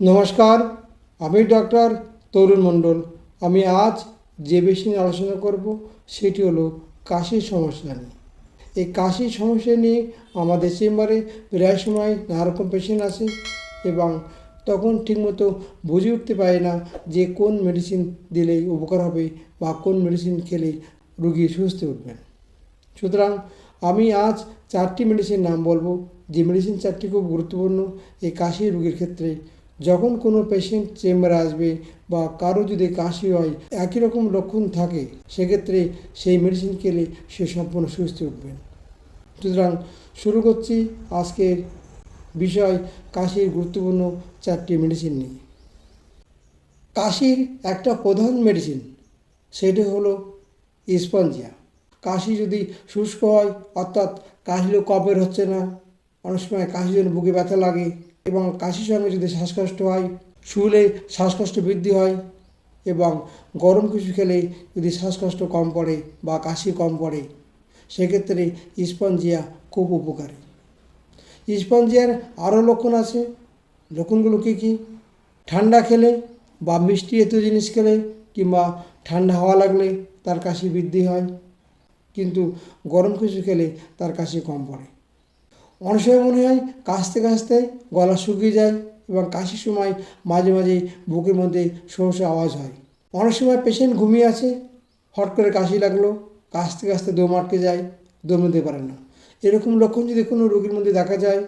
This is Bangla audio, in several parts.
নমস্কার, আমি ডক্টর তরুণ মণ্ডল। আমি আজ যে বিষয় নিয়ে আলোচনা করব, সেটি হলো কাশির সমস্যা নিয়ে। এই কাশির সমস্যা নিয়ে আমাদের চেম্বারে প্রায় সময় নানা রকম পেশেন্ট আসে এবং তখন ঠিকমতো বুঝে উঠতে পারে না যে কোন মেডিসিন দিলে উপকার হবে বা কোন মেডিসিন খেলে রুগী সুস্থ উঠবেন। সুতরাং আমি আজ চারটি মেডিসিন নাম বলব। যে মেডিসিন চারটি খুব গুরুত্বপূর্ণ এই কাশি রুগীর ক্ষেত্রে যখন কোনো পেশেন্ট চেম্বারে আসবে বা কারও যদি কাশি হয়, একই রকম লক্ষণ থাকে, সেক্ষেত্রে সেই মেডিসিন খেলে সে সম্পূর্ণ সুস্থ উঠবেন। সুতরাং শুরু করছি আজকের বিষয় কাশির গুরুত্বপূর্ণ চারটি মেডিসিন নিয়ে। কাশির একটা প্রধান মেডিসিন সেটি হলো স্পঞ্জিয়া কাশি যদি শুষ্ক হয়, অর্থাৎ কাশিলেও কপের হচ্ছে না, অনেক সময় কাশির জন্য বুকে ব্যথা লাগে এবং কাশির সঙ্গে যদি শ্বাসকষ্ট হয়, শুলে শ্বাসকষ্ট বৃদ্ধি হয় এবং গরম কিছু খেলে যদি শ্বাসকষ্ট কম পড়ে বা কাশি কম পড়ে, সেক্ষেত্রে স্পঞ্জিয়া খুব উপকারী। স্পঞ্জিয়ার আরও লক্ষণ আছে। লক্ষণগুলো কী কী? ঠান্ডা খেলে বা মিষ্টি জাতীয় জিনিস খেলে কিংবা ঠান্ডা হাওয়া লাগলে তার কাশি বৃদ্ধি হয়, কিন্তু গরম কিছু খেলে তার কাশি কম পড়ে। অনেক সময় মনে হয় কাশতে কাশতে গলা শুকিয়ে যায় এবং কাশির সময় মাঝে মাঝে বুকের মধ্যে সরষে আওয়াজ হয়। অনেক সময় পেশেন্ট ঘুমিয়ে আছে হট করে কাশি লাগল, কাশতে কাশতে দম আটকে যায়, দম নিতে পারে না। এরকম লক্ষণ যদি কোনো রোগীর মধ্যে দেখা যায়,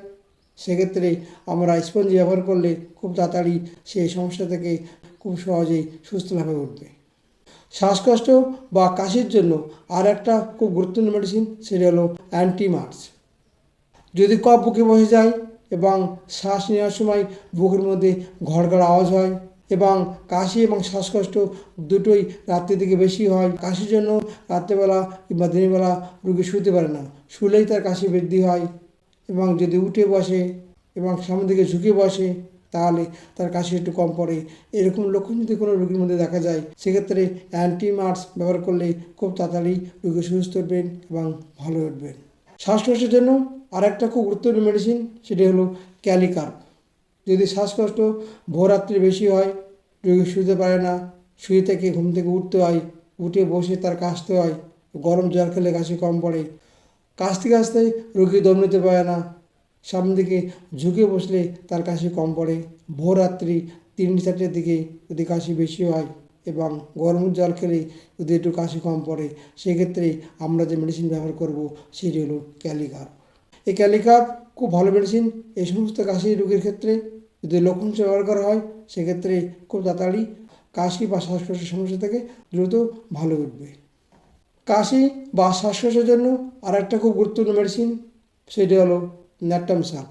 সেক্ষেত্রে আমরা স্পঞ্জ ব্যবহার করলে খুব তাড়াতাড়ি সেই সমস্যা থেকে খুব সহজেই সুস্থভাবে উঠবে। শ্বাসকষ্ট বা কাশির জন্য আর একটা খুব গুরুত্বপূর্ণ মেডিসিন সেটা হলো অ্যান্টিমার্স যদি কফ বুকে বসে যায় এবং শ্বাস নেওয়ার সময় বুকের মধ্যে ঘড়ঘড় আওয়াজ হয় এবং কাশি এবং শ্বাসকষ্ট দুটোই রাত্রির দিকে বেশি হয়। কাশির জন্য রাত্রেবেলা কিংবা দিনেরবেলা রুগী শুতে পারে না। শুলেই তার কাশি বৃদ্ধি হয় এবং যদি উঠে বসে এবং সামনের দিকে ঝুঁকে বসে তাহলে তার কাশি একটু কম পড়ে। এরকম লক্ষণ যদি কোনো রোগীর মধ্যে দেখা যায়, সেক্ষেত্রে অ্যান্টিমার্স ব্যবহার করলে খুব তাড়াতাড়ি রোগী সুস্থ উঠবেন এবং ভালো উঠবেন শ্বাসকষ্টের জন্য আর একটা খুব গুরুত্বপূর্ণ মেডিসিন সেটি হলো ক্যালিকার্প যদি শ্বাসকষ্ট ভোররাত্রি বেশি হয়, রোগী শুতে পারে না, শুয়ে থেকে ঘুম থেকে উঠতে হয়, উঠে বসে তার কাশতে হয়, গরম জল খেলে কাশি কম পড়ে। কাশতে কাশতে রোগী দম নিতে পারে না, সামনের দিকে ঝুঁকে বসলে তার কাশি কম পড়ে। ভোররাত্রি তিনটে চারটের দিকে যদি কাশি বেশি হয় এবং গরম জল খেলে যদি একটু কাশি কম পড়ে, সেক্ষেত্রে আমরা যে মেডিসিন ব্যবহার করব, সেটি হলো ক্যালিকাপ এই ক্যালিকাপ খুব ভালো মেডিসিন এই সমস্ত কাশি রোগীর ক্ষেত্রে যদি লক্ষণ ব্যবহার করা হয়, সেক্ষেত্রে খুব তাড়াতাড়ি কাশি বা শ্বাসকষ্টের সমস্যা থেকে দ্রুত ভালো উঠবে। কাশি বা শ্বাসকষ্টের জন্য আর একটা খুব গুরুত্বপূর্ণ মেডিসিন সেটি হলো ন্যাট্টাম সাপ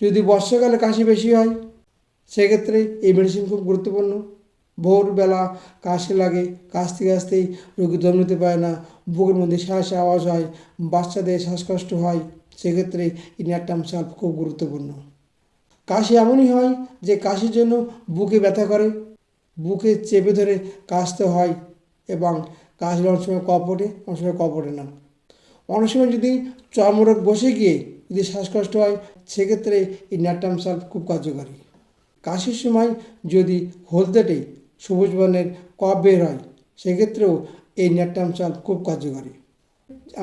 যদি বর্ষাকালে কাশি বেশি হয়, সেক্ষেত্রে এই মেডিসিন খুব গুরুত্বপূর্ণ। ভোরবেলা কাশি লাগে, কাশতে কাশতেই রোগী দম নিতে পারে না, বুকের মধ্যে শ্বাস আওয়াজ হয়, বাচ্চাদের শ্বাসকষ্ট হয়, সেক্ষেত্রে এই ন্যাট্টাম সাল্প খুব গুরুত্বপূর্ণ। কাশি এমনই হয় যে কাশির জন্য বুকে ব্যথা করে, বুকে চেপে ধরে কাশতে হয় এবং কাশলে অনেক সময় কপ ওঠে, অনেক সময় কপ ওঠে না। অনেক সময় যদি চর্মরোগ বসে গিয়ে যদি শ্বাসকষ্ট হয়, সেক্ষেত্রে এই ন্যাট্টাম সাল্প খুব কার্যকারী। কাশির সময় যদি হলদেটে সবুজ বর্ণের কফ বের হয়, সেক্ষেত্রেও এই ন্যাট্টাম সাল্প খুব কার্যকারী।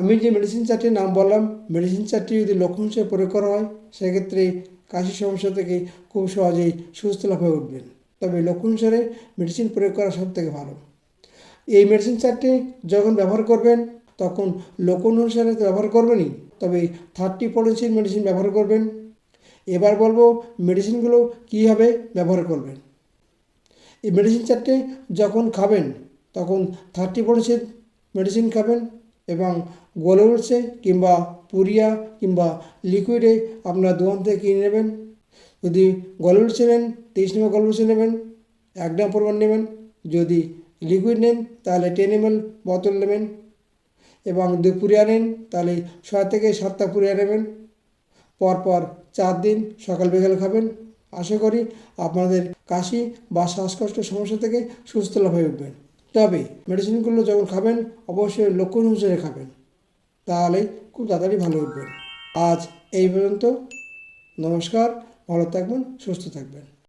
আমি যে মেডিসিন চারটির নাম বললাম মেডিসিন চারটি যদি লক্ষণ হিসেবে প্রয়োগ করা হয়, সেক্ষেত্রে কাশি সমস্যা থেকে খুব সহজেই সুস্থ লাভ হয়ে উঠবেন। তবে লক্ষণ হিসেবে মেডিসিন প্রয়োগ করা সব থেকে ভালো। এই মেডিসিন চারটি যখন ব্যবহার করবেন, তখন লক্ষণ অনুসারে তো ব্যবহার করবেনই, তবে থার্টি পলিসির মেডিসিন ব্যবহার করবেন। এবার বলব মেডিসিনগুলো কীভাবে ব্যবহার করবেন। এই মেডিসিন চারটে যখন খাবেন, তখন থার্টি পলিসির মেডিসিন খাবেন এবং গলে কিংবা পুরিয়া কিংবা লিকুইডে আপনারা দোকান থেকে কিনে নেবেন। যদি গলে উঠছে নেন তেইশ নম্বর গলে নেবেন, এক গ্রাম পরিমাণ নেবেন। যদি লিকুইড নেন, তাহলে টেন এম বোতল নেবেন এবং যদি পুরিয়া নেন, তাহলে ছয় থেকে সাতটা পুরিয়া নেবেন। পরপর চার দিন সকাল বিকাল খাবেন। আশা করি আপনাদের কাশি বা শ্বাসকষ্টের সমস্যা থেকে সুস্থ লাভ হয়ে উঠবেন। তবে মেডিসিনগুলো যখন খাবেন, অবশ্যই লক্ষণ অনুসারে খাবেন। তাহলে খুব তাড়াতাড়ি ভালো উঠবেন। আজ এই পর্যন্ত। নমস্কার, ভালো থাকবেন, সুস্থ থাকবেন।